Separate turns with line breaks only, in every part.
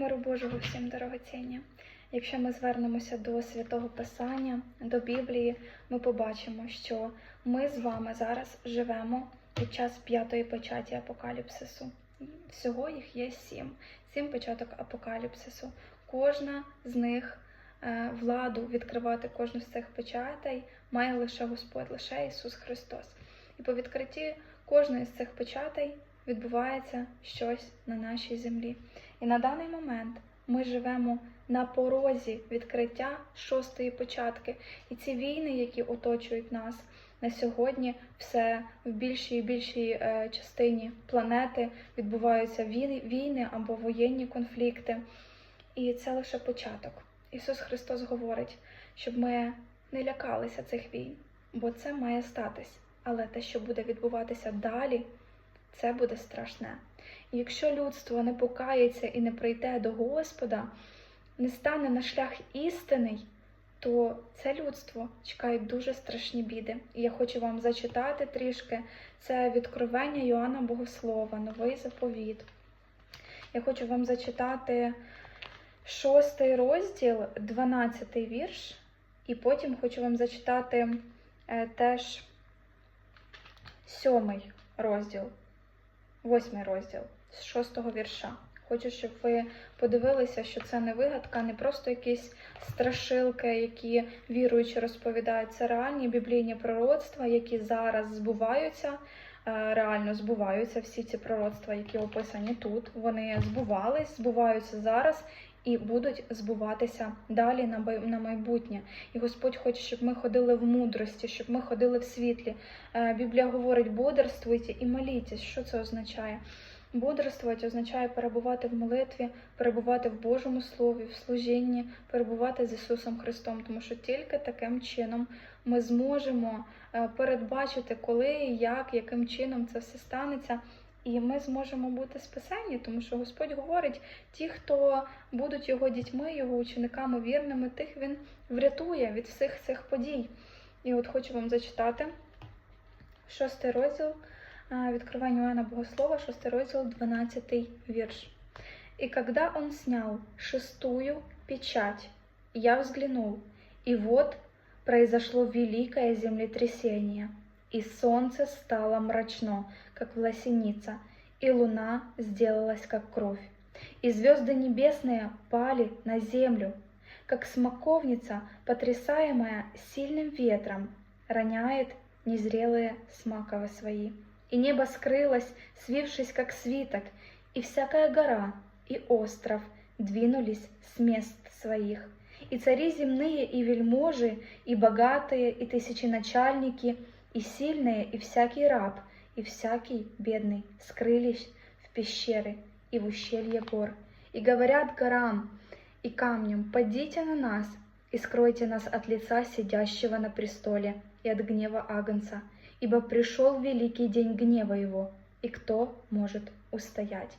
Миру Божого всім дорогоцінні. Якщо ми звернемося до святого Писання, до Біблії, ми побачимо, що ми з вами зараз живемо під час п'ятої печаті апокаліпсису. Всього їх є сім. Сім початок апокаліпсису. Кожна з них е, владу відкривати кожну з цих печатей має лише Господь, лише Ісус Христос. І по відкритті кожної з цих печатей відбувається щось на нашій землі. І на даний момент ми живемо на порозі відкриття шостої початки. І ці війни, які оточують нас на сьогодні, все в більшій і більшій е, частині планети відбуваються війни, або воєнні конфлікти. І це лише початок. Ісус Христос говорить, щоб ми не лякалися цих війн, бо це має статись. Але те, що буде відбуватися далі, це буде страшне. І якщо людство не покається і не прийде до Господа, не стане на шлях істинний, то це людство чекають дуже страшні біди. І я хочу вам зачитати трішки це відкровення Йоанна Богослова, новий заповіт. Я хочу вам зачитати шостий розділ, 12 вірш, і потім хочу вам зачитати е, теж сьомий розділ, восьмий розділ з шостого вірша. Хочу, щоб ви подивилися, що це не вигадка, не просто якісь страшилки, які віруючі розповідають. Це реальні біблійні пророцтва, які зараз збуваються, е, реально збуваються всі ці пророцтва, які описані тут. Вони збувались, збуваються зараз. І будуть збуватися далі на майбутнє. І Господь хоче, щоб ми ходили в мудрості, щоб ми ходили в світлі. Е, Біблія говорить: бодрствуйте і молітесь. Що це означає? Бодрствувати означає перебувати в молитві, перебувати в Божому Слові, в служінні, перебувати з Ісусом Христом, тому що тільки таким чином ми зможемо е, передбачити, коли і як, яким чином це все станеться. І ми зможемо бути спасені, тому що Господь говорить, ті, хто будуть його дітьми, його учениками вірними, тих він врятує від всіх цих подій. І от хочу вам зачитати шостий розділ Відкривання Иоанна Богослова, 6 раздел, 12 вірш. «И когда он снял шестую печать, я взглянул, и вот произошло великое землетрясение, и солнце стало мрачно, как власеница, и луна сделалась, как кровь, и звезды небесные пали на землю, как смоковница, потрясаемая сильным ветром, роняет незрелые смаковы свои. И небо скрылось, свившись как свиток, и всякая гора и остров двинулись с мест своих. И цари земные, и вельможи, и богатые, и тысяченачальники, и сильные, и всякий раб, и всякий бедный скрылись в пещеры и в ущелье гор. И говорят горам и камням, «Падите на нас, и скройте нас от лица сидящего на престоле и от гнева Агнца, ибо пришел великий день гнева его, і хто може устоять.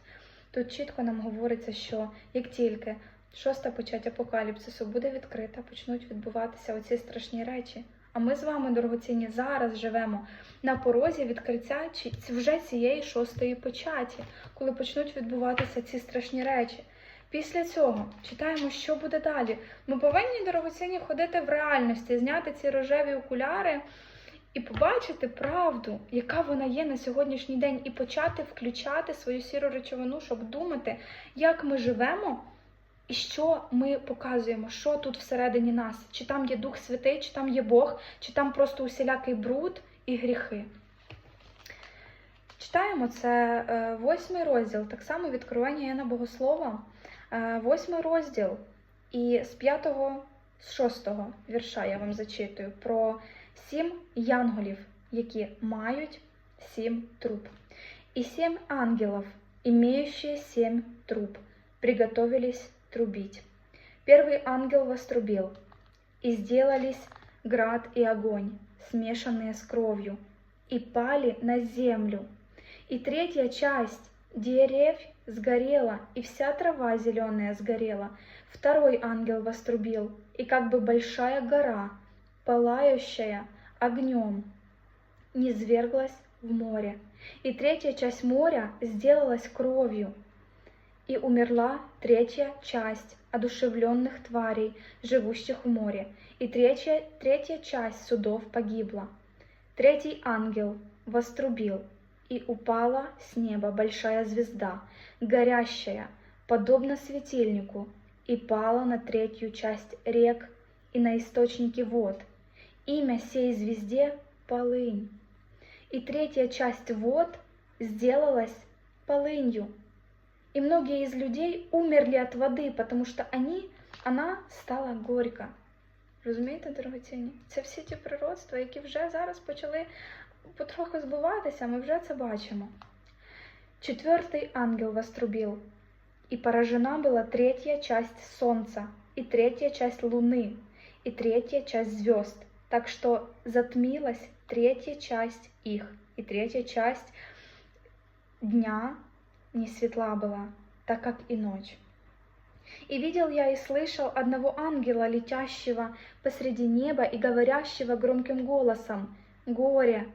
Тут чітко нам говориться, що як тільки шоста почать апокаліпсису буде відкрита, почнуть відбуватися оці страшні речі. А ми з вами, дорогоцінні, зараз живемо на порозі відкриття вже цієї шостої початі, коли почнуть відбуватися ці страшні речі. Після цього читаємо, що буде далі. Ми повинні дорогоцінні ходити в реальності, зняти ці рожеві окуляри і побачити правду, яка вона є на сьогоднішній день, і почати включати свою сіру речовину, щоб думати, як ми живемо і що ми показуємо, що тут всередині нас, чи там є Дух Святий, чи там є Бог, чи там просто усілякий бруд і гріхи. Читаємо це е, восьмий розділ, так само відкривання Яна Богослова, е, восьмий розділ, і з п'ятого, з шостого вірша я вам зачитую про сім янголів, які мають сім труб. И семь ангелов, имеющие семь труб, приготовились трубить. Первый ангел вострубил, и сделались град и огонь, смешанные с кровью, и пали на землю. И третья часть деревьев сгорела, и вся трава зеленая сгорела. Второй ангел вострубил, и как бы большая гора, пылающая огнем, низверглась в море. И третья часть моря сделалась кровью, и умерла третья часть одушевленных тварей, живущих в море, и третья, третья часть судов погибла. Третий ангел вострубил, и упала с неба большая звезда, горящая, подобно светильнику, и пала на третью часть рек и на источники вод. Имя сей звезде — Полынь. И третья часть вод сделалась полынью. И многие из людей умерли от води, тому що они, вона стала горька. Розумієте, дорогоцінні? Це всі ті пророцтва, які вже зараз почали потроху збуватися, ми вже це бачимо. Четвертый ангел вострубил, и поражена была третья часть солнца, и третья часть луны, и третья часть звезд, так что затмилась третья часть их, и третья часть дня не светла была, так как и ночь. И видел я и слышал одного ангела, летящего посреди неба и говорящего громким голосом, «Горе,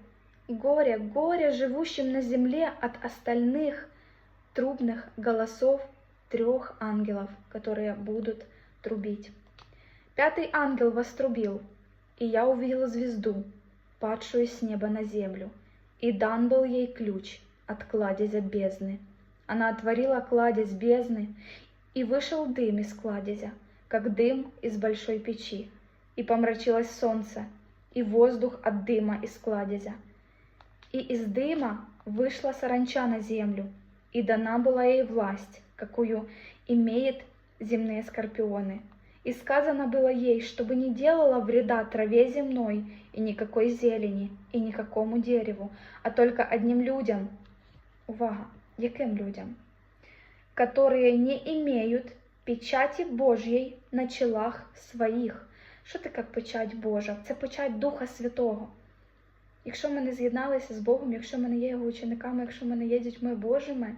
горе, горе живущим на земле от остальных трубных голосов трех ангелов, которые будут трубить». Пятый ангел вострубил, и я увидел звезду, падшую с неба на землю, и дан был ей ключ от кладезя бездны. Она отворила кладезь бездны, и вышел дым из кладезя, как дым из большой печи, и помрачилось солнце, и воздух от дыма из кладезя. И из дыма вышла саранча на землю, и дана была ей власть, какую имеет земные скорпионы. И сказано было ей, чтобы не делала вреда траве земной, и никакой зелени, и никакому дереву, а только одним людям. Увага, яким людям? которые не имеют печати Божьей на челах своїх. Що таке печать Божа? Це печать Духа Святого. Якщо ми не з'єдналися з Богом, якщо ми не є його учениками, якщо ми не є дітьми Божими,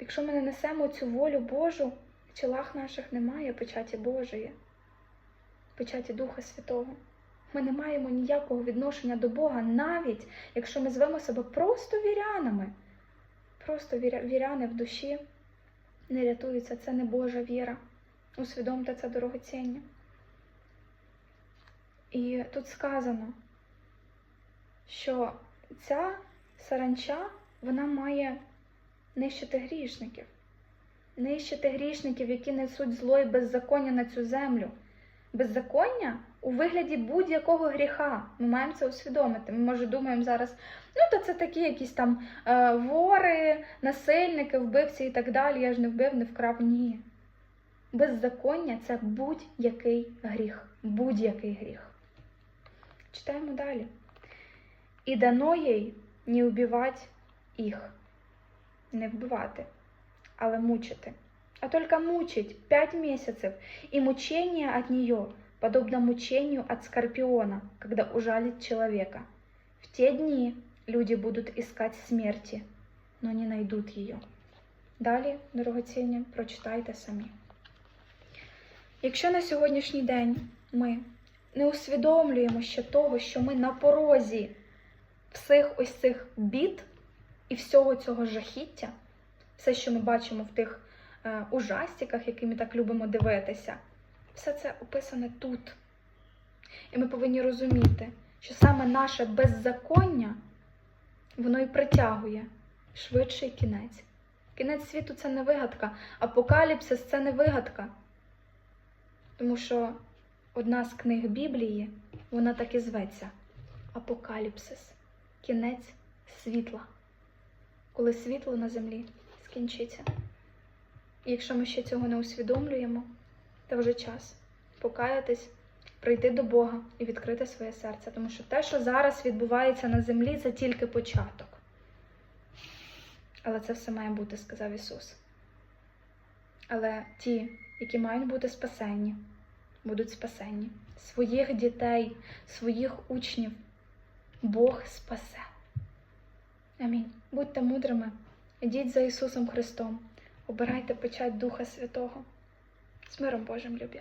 якщо ми не несемо цю волю Божу, в челах наших немає печаті Божої, печаті Духа Святого. Ми не маємо ніякого відношення до Бога, навіть якщо ми звемо себе просто вірянами. Просто віряни в душі не рятуються, це не Божа віра. Усвідомте це дорогоціння. І тут сказано, що ця саранча вона має нищити грішників, нищити грішників, які несуть зло і беззаконня на цю землю. Беззаконня у вигляді будь-якого гріха. Ми маємо це усвідомити. Ми, може, думаємо зараз, ну, то це такі якісь там е, вори, насильники, вбивці і так далі. Я ж не вбив, не вкрав. Ні. Беззаконня це будь-який гріх. Будь-який гріх. Читаємо далі. І дано їй не убивати їх, не вбивати, але мучити. А только мучить пять месяцев, и мучение от нее подобно мучению от скорпиона, когда ужалит человека. В те дни люди будут искать смерти, но не найдут ее. Далі, дорогоцінні, прочитайте самі. Якщо на сьогоднішній день ми не усвідомлюємо ще того, що ми на порозі всіх ось цих бід і всього цього жахіття, все, що ми бачимо в тих е, ужастиках, які ми так любимо дивитися, все це описане тут. І ми повинні розуміти, що саме наше беззаконня, воно і притягує швидший кінець. Кінець світу це не вигадка, апокаліпсис це не вигадка. Тому що одна з книг Біблії, вона так і зветься Апокаліпсис, кінець світла, коли світло на землі скінчиться. І якщо ми ще цього не усвідомлюємо, то вже час покаятись, прийти до Бога і відкрити своє серце. Тому що те, що зараз відбувається на землі, це тільки початок. Але це все має бути, сказав Ісус. Але ті, які мають бути спасенні, будуть спасенні. Своїх дітей, своїх учнів Бог спасе. Амінь. Будьте мудрими, ідіть за Ісусом Христом, обирайте печать Духа Святого. З миром Божим любі.